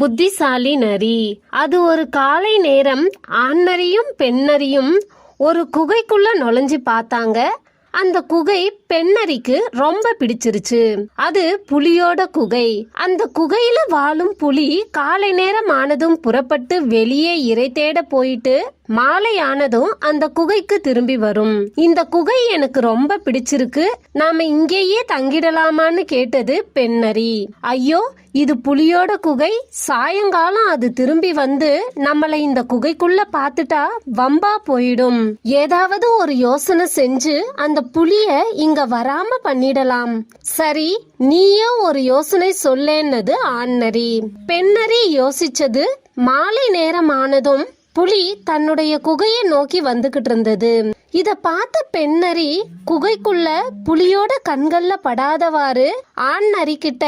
புத்திசாலி நரி. அது ஒரு காலை நேரம் ஆண் பெண்ணறியும் ஒரு குகைக்குள்ள நுழைஞ்சு பார்த்தாங்க. அந்த குகை பெண்ணரிக்கு ரொம்ப பிடிச்சிருச்சு. அது புலியோட குகை. அந்த குகையில வாழும் புலி காலை நேரம் ஆனதும் புறப்பட்டு வெளியே இறை தேட போயிட்டு மாலையானதும் அந்த குகைக்கு திரும்பி வரும். இந்த குகை எனக்கு ரொம்ப பிடிச்சிருக்கு. நாம இங்கேயே தங்கிடலாமான்னு கேட்டது பெண்ணரி ஐயோ இது புலியோட குகை. சாயங்காலம் அது திரும்பி வந்து நம்மளை இந்த குகைக்குள்ள பார்த்துட்டா வம்பா போயிடும். ஏதாவது ஒரு யோசனை செஞ்சு அந்த புலிய இங்க வராம பண்ணிடலாம். சரி நீயே ஒரு யோசனை சொல்லேன்னது ஆண்நரி பெண்ணரி யோசிச்சது மாலை நேரம் ஆனதும் புலி தன்னுடைய குகையை நோக்கி வந்துகிட்டு இருந்தது இத பார்த்த பெண்ணரி குகைக்குள்ள புலியோட கண்கள்ல படாதவாறு ஆண் நரி கிட்ட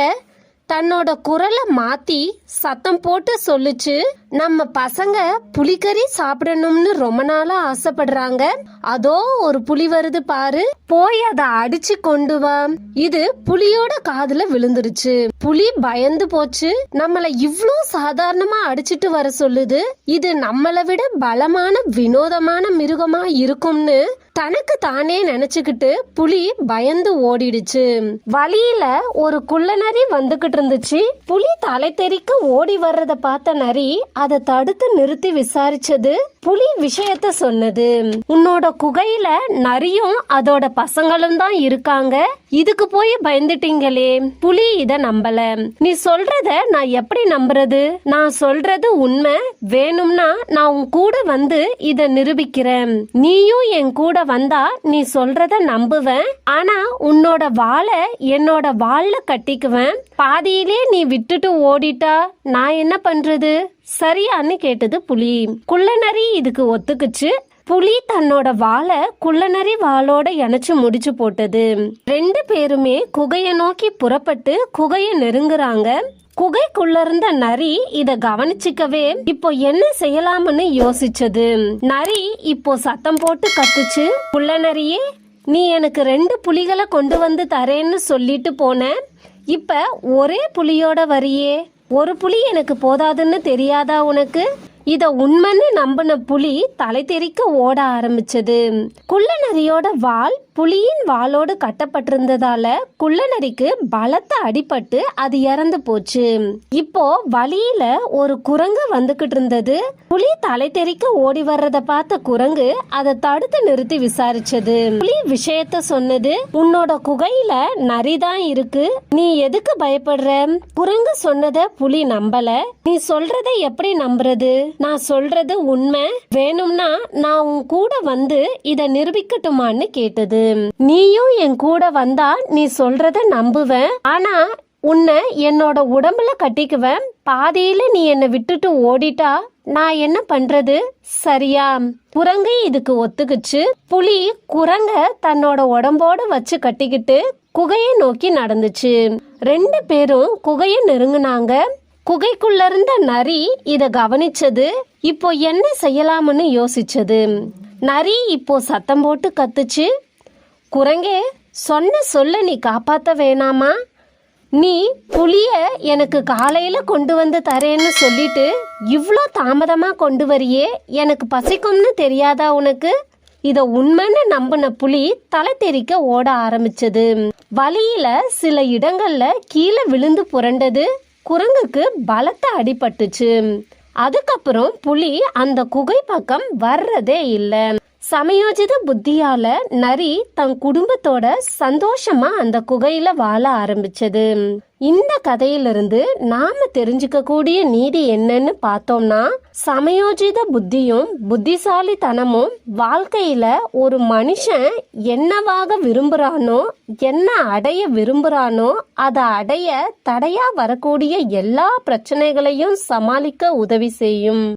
தன்னோட குரலை மாத்தி சத்தம் போட்டு சொல்லுச்சு. நம்ம பசங்க புளிக்கறி சாப்பிடணும்னு ரொம்ப நாளா ஆசைப்படுறாங்க. அதோ ஒரு புலி வருது பாரு. போய் அதை அடிச்சு கொண்டு வா. இது புலியோட காதுல விழுந்துருச்சு. புலி பயந்து போச்சு. நம்மள இவ்ளோ சாதாரணமா அடிச்சிட்டு வர சொல்லுது. இது நம்மளை விட பலமான வினோதமான மிருகமா இருக்கும்னு தனக்கு தானே நினைச்சுக்கிட்டு புலி பயந்து ஓடிடுச்சு. வழியில ஒரு குள்ள நரி வந்துகிட்டு இருந்துச்சு. புலி தலை தெறிக்க ஓடி வர்றத பார்த்த நரி அதை தடுத்து நிறுத்தி விசாரிச்சது புலி விஷயத்த சொன்னது. உன்னோட குகையில நரியும் அதோட பசங்களும் தான் இருக்காங்க. இதுக்கு போய் பயந்துட்டீங்களே. புலி இத நம்பல. நீ சொல்றத நான் எப்படி நம்புறது? நான் சொல்றது உண்மை. வேணும்னா நான் உன் கூட வந்து இத நிரூபிக்கிறேன். நீயும் என் கூட வந்தா நீ சொல்றத நம்புவேன். ஆனா உன்னோட வாளை என்னோட வாள்ல கட்டிக்குவேன். பாதியிலே நீ விட்டுட்டு ஓடிட்டா நான் என்ன பண்றது? சரியான்னு கேட்டது புலி. குள்ளநரி இதுக்கு ஒத்துக்குச்சு. புலி தன்னோட வாளை குள்ளநரி வாளோட இணைச்சு முடிச்சு போட்டது. ரெண்டு பேருமே குகையை நோக்கி புறப்பட்டு குகையை நெருங்குறாங்க. குகைக்குள்ள இருந்த நரி இத கவனிச்சுக்கவே இப்போ என்ன செய்யலாம்னு யோசிச்சது. நரி இப்போ சத்தம் போட்டு கத்துச்சு குள்ள நரியே நீ எனக்கு ரெண்டு புலிகளை கொண்டு வந்து தரேன்னு சொல்லிட்டு போன. இப்ப ஒரே புலியோட வரியே ஒரு புலி எனக்கு போதாதுன்னு தெரியாதா உனக்கு? இத உண்மைன்னு நம்பின புலி தலை தெறிக்க ஓட ஆரம்பிச்சது. குள்ளநரியோட வால் புலியின் வாளோடு கட்டப்பட்டிருந்ததால குள்ளநரிக்கு பலத்த அடிபட்டு அது இறந்து போச்சு. இப்போ வழியில ஒரு குரங்கு வந்துகிட்டு இருந்தது. புலி தலை தெறிக்க ஓடி வர்றத பார்த்த குரங்கு அதை தடுத்து நிறுத்தி விசாரிச்சது. புலி விஷயத்த சொன்னது உன்னோட குகையில நரிதான் இருக்கு. நீ எதுக்கு பயப்படுற? குரங்கு சொன்னத புலி நம்பல. நீ சொல்றத எப்படி நம்புறது? நான் சொல்றது உண்மை. வேணும்னா நான் உன் கூட வந்து இத நிரூபிக்கட்டுமான்னு கேட்டது. நீயும் என் கூட வந்தா நீ சொல்றத நம்புவேன். ஆனா உன்னை என்னோட உடம்புல கட்டிக்குவேன். பாதியில நீ என்னை விட்டுட்டு ஓடிட்டா நான் என்ன பண்றது? சரியா? குரங்கு இதுக்கு ஒத்துக்குச்சு. புலி குரங்க தன்னோட உடம்போட வச்சு கட்டிக்கிட்டு குகையை நோக்கி நடந்துச்சு. ரெண்டு பேரும் குகையை நெருங்கினாங்க. குகைக்குள்ள இருந்த நரி இத கவனிச்சது. இப்போ என்ன செய்யலாம்னு யோசிச்சது. நரி இப்போ சத்தம் போட்டு கத்துச்சு. குரங்கே சொன்ன சொல்ல நீ காப்பாற்ற வேணாமா? நீ புளிய எனக்கு காலையில் கொண்டு வந்து தரேன்னு சொல்லிட்டு இவ்வளோ தாமதமாக கொண்டு வரியே? எனக்கு பசிக்கும்னு தெரியாதா உனக்கு? இதை உண்மைன்னு நம்பின புலி தலை தெறிக்க ஓட ஆரம்பிச்சது. வழியில சில இடங்கள்ல கீழே விழுந்து புரண்டது. குரங்குக்கு பலத்த அடிபட்டுச்சு. அதுக்கப்புறம் புலி அந்த குகை பக்கம் வர்றதே இல்லை. சமயோஜித புத்தியால நரி தன் குடும்பத்தோட சந்தோஷமா அந்த குகையில வாழ ஆரம்பிச்சது. இந்த கதையிலிருந்து நாம தெரிஞ்சுக்க கூடிய நீதி என்னன்னு பார்த்தோம்னா சமயோஜித புத்தியும் புத்திசாலித்தனமும் வாழ்க்கையில ஒரு மனுஷன் என்னவாக விரும்புறானோ என்ன அடைய விரும்புறானோ அதை அடைய தடையா வரக்கூடிய எல்லா பிரச்சனைகளையும் சமாளிக்க உதவி செய்யும்.